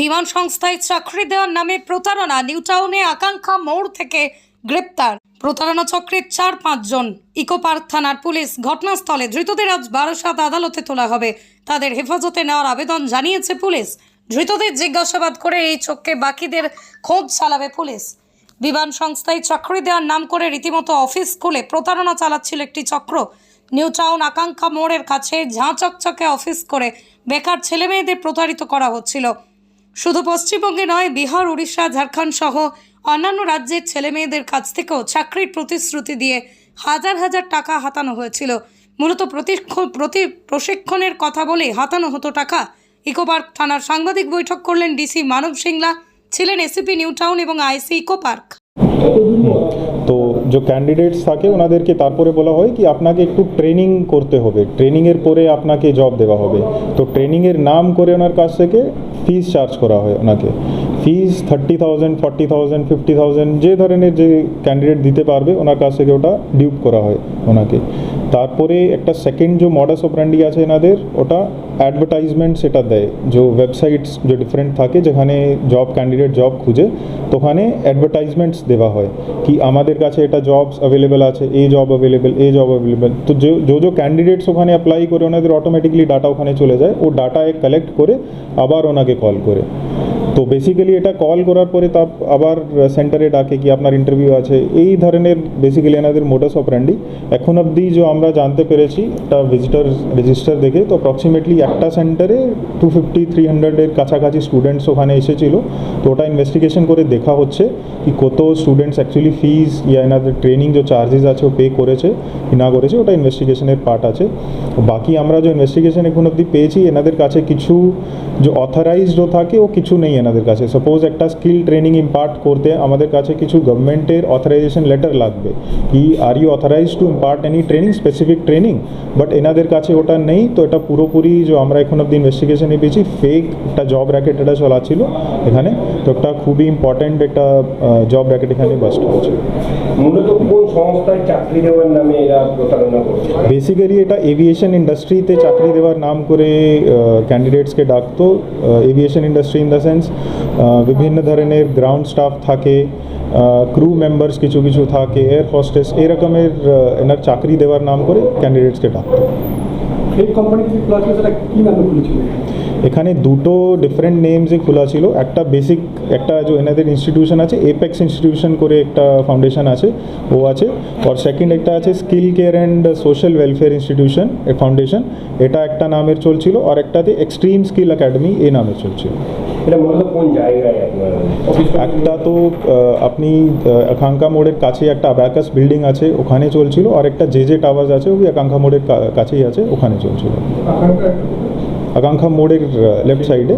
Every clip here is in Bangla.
বিমান সংস্থায় চাকরি দেওয়ার নামে প্রতারণা। নিউটাউনে আকাঙ্ক্ষা মোড় থেকে গ্রেপ্তার। প্রতারণা চক্রের চার পাঁচজন। ইকো পার্ক থানার পুলিশ ঘটনাস্থলে ধৃতদের আজ বারাসাত আদালতে তোলা হবে। তাদের হেফাজতে নেওয়ার আবেদন জানিয়েছে পুলিশ। ধৃতদের জিজ্ঞাসাবাদ করে এই চোখকে বাকিদের খোঁজ চালাবে পুলিশ। বিমান সংস্থায় চাকরি দেওয়ার নাম করে রীতিমতো অফিস খুলে প্রতারণা চালাচ্ছিল একটি চক্র। নিউ টাউন আকাঙ্ক্ষা মোড়ের কাছে ঝাঁ চকচকে অফিস করে বেকার ছেলেমেয়েদের প্রতারিত করা হচ্ছিল। শুধু পশ্চিমবঙ্গে নয়, বিহার, উড়িষ্যা, ঝাড়খণ্ড সহ অন্যান্য রাজ্যের ছেলেমেয়েদের কাছ থেকেও চাকরির প্রতিশ্রুতি দিয়ে হাজার হাজার টাকা হাতানো হয়েছিল। মূলত প্রতি প্রশিক্ষণের কথা বলে হাতানো হতো টাকা। ইকোপার্ক থানার সাংবাদিক বৈঠক করলেন ডিসি মানব সিংলা, ছিলেন এসিপি নিউ টাউন এবং আইসি ইকো পার্ক তো যে ক্যান্ডিডেটস থাকে, ওনাদেরকে তারপরে বলা হয় কি, আপনাকে একটু ট্রেনিং করতে হবে। ট্রেনিংয়ের পরে আপনাকে জব দেওয়া হবে। তো ট্রেনিংয়ের নাম করে ওনার কাছ থেকে ফিস চার্জ করা হয় ওনাকে। Fees thirty thousand forty thousand fifty thousand যে ধরনের যে ক্যান্ডিডেট দিতে পারবে, ওনার কাছ থেকে ওটা ডিউপ করা হয় ওনাকে। তারপরে একটা সেকেন্ড যে মডাস অপারেন্ডি আছে এনাদের, ওটা অ্যাডভার্টাইজমেন্ট সেটা দেয়। যে ওয়েবসাইটস যে ডিফারেন্ট থাকে, যেখানে জব ক্যান্ডিডেট জব খুঁজে তো ওখানে অ্যাডভার্টাইজমেন্টস দেওয়া হয় কি আমাদের কাছে এটা জবস অ্যাভেলেবেল আছে এই জব অ্যাভেলেবেল এই জব অ্যাভেলেবেল তো যে যে ক্যান্ডিডেটস ওখানে অ্যাপ্লাই করে, ওনাদের অটোমেটিকলি ডাটা ওখানে চলে যায়। ও ডাটা কালেক্ট করে আবার ওনাকে কল করে। তো বেসিক্যালি এটা কল করার পরে তা আবার সেন্টারে ডাকে কি আপনার ইন্টারভিউ আছে। এই ধরনের বেসিক্যালি এনাদের মোটাস অপারেন্ডি এখন অবধি যে আমরা জানতে পেরেছি, একটা ভিজিটার রেজিস্টার দেখে, তো অ্যাপ্রক্সিমেটলি একটা সেন্টারে টু ফিফটি থ্রি হান্ড্রেডের কাছাকাছি স্টুডেন্টস ওখানে এসেছিল। তো ওটা ইনভেস্টিগেশন করে দেখা হচ্ছে কি কত স্টুডেন্টস অ্যাকচুয়ালি ফিজ ইয়া এনাদের ট্রেনিং যে চার্জেস আছে, ও পে করেছে কি না করেছে, ওটা ইনভেস্টিগেশনের পার্ট আছে। বাকি আমরা যে ইনভেস্টিগেশন এখন অবধি পেয়েছি, এনাদের কাছে কিছু যে অথরাইজডও থাকে, ও কিছু নেই এনাদের। কাছে। সাপোজ একটা স্কিল ট্রেনিং ইম্পার্ট করতে আমাদের কাছে কিছু গভর্নমেন্টের অথরাইজেশন লেটার লাগবে। কি are you authorise to impart any training specific training but এনাদের কাছে ওটা নেই তো এটা পুরোপুরি যে আমরা এখন অব্দি ইনভেস্টিগেশনে পেয়েছি ফেক একটা জব র্যাকেট এটা চলাচ্ছিল এখানে। তো একটা খুবই ইম্পর্ট্যান্ট একটা জব র্যাকেট এখানে বাস্ট হয়েছে। মূলত কোন সংস্থায় চাকরি দেওয়ার নামে এরা প্রতারণা করছে? বেসিক্যালি এটা এভিয়েশন ইন্ডাস্ট্রিতে চাকরি দেওয়ার নাম করে ক্যান্ডিডেটসকে ডাকতো aviation industry in the sense বিভিন্ন ধরনের গ্রাউন্ড স্টাফ থাকে ক্রু মেম্বার্স কিছু কিছু থাকে এয়ার হোস্টেস এরকমের এনার চাকরি দেওয়ার নাম করে ক্যান্ডিডেটসকে ডাকতো। কোম্পানি কি নামে এখানে দুটো ডিফারেন্ট নেমসে খোলা ছিল। একটা বেসিক একটা যে এনাদের ইনস্টিটিউশন আছে এপেক্স ইনস্টিটিউশন করে একটা ফাউন্ডেশন আছে ও আছে। আর সেকেন্ড একটা আছে skill care and social welfare institution a foundation এটা একটা নামের চলছিল আর একটাতে এক্সট্রিম স্কিল একাডেমি এই নামে চলছিল। এটা মূলত কোন জায়গায় একটা তো আপনি আকাঙ্ক্ষা মোড়ের কাছে একটা অ্যাবাকাস বিল্ডিং আছে ওখানে চলছিল আর একটা জে জে টাওয়ার্স আছে ওই আকাঙ্ক্ষা মোড়ের কাছেই আছে ওখানে চলছিল। আকাঙ্ক্ষা মোড়ের লেফট সাইডে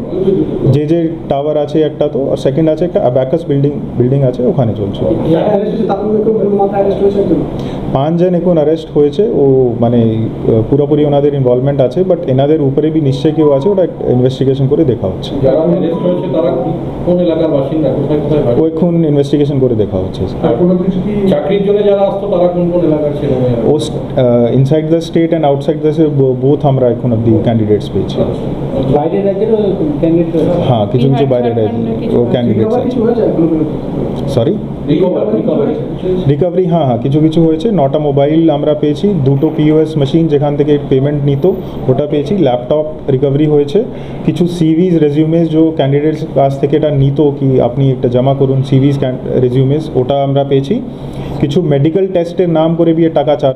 যে যে টাওয়ার আছে একটা তো, আর সেকেন্ড আছে একটা অ্যাবাকাস বিল্ডিং বিল্ডিং আছে, ওখানে চলছিল পাঁচজন এখন অ্যারেস্ট হয়েছে। ও মানে পুরোপুরি ওনাদের ইনভলভমেন্ট আছে বাট এনাদের উপরে বি নিশ্চয়ই কেউ আছে ওটা ইনভেস্টিগেশন করে দেখা হচ্ছে। ও এখন ইনভেস্টিগেশন করে দেখা হচ্ছে। ও inside the state and outside the both আমরা এখন অব্দি ক্যান্ডিডেটস পেয়েছি। হ্যাঁ কিছু কিছু বাইরে ও ক্যান্ডিডেটস আছে? সরি রিকভার হ্যাঁ হ্যাঁ কিছু কিছু হয়েছে। নটা মোবাইল আমরা পেয়েছি, দুটো পিওএস মেশিন যেখান থেকে পেমেন্ট নিত, ওটা পেয়েছি। ল্যাপটপ রিকভারি হয়েছে। কিছু সিভিজ রেজিউমেস যে ক্যান্ডিডেটস কাছ থেকে এটা নিত কি, আপনি একটা জমা করুন সিভিজ রেজিউমেস ওটা আমরা পেয়েছি। কিছু মেডিকেল টেস্টের নাম করে দিয়ে টাকা চা